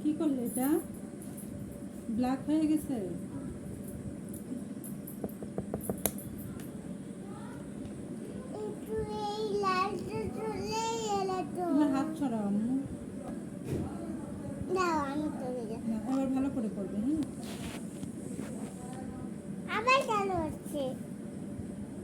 কি করলে এটা? ব্ল্যাক হয়ে গেছে? হাত ছড়াও আম্মু। এবার ভালো করে করবে হ্যাঁ? আবার চালু হচ্ছে?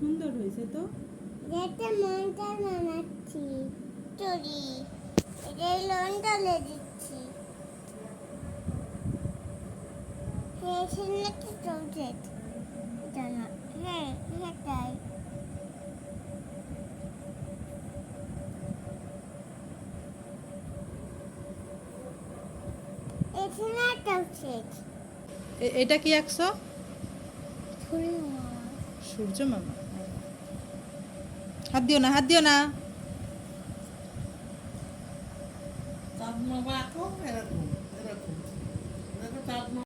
সুন্দর হয়েছে তো? যেটা মনটা বানাচ্ছি চুরি। এটা লোনটা লে দিচ্ছি। হ্যাঁ চলছে? এটা না। হ্যাঁ চলছে এ- এটা কি একশো? সূর্য মামা। হাত দিও না হাত দিও না। তাপ মামা এরকম এরকম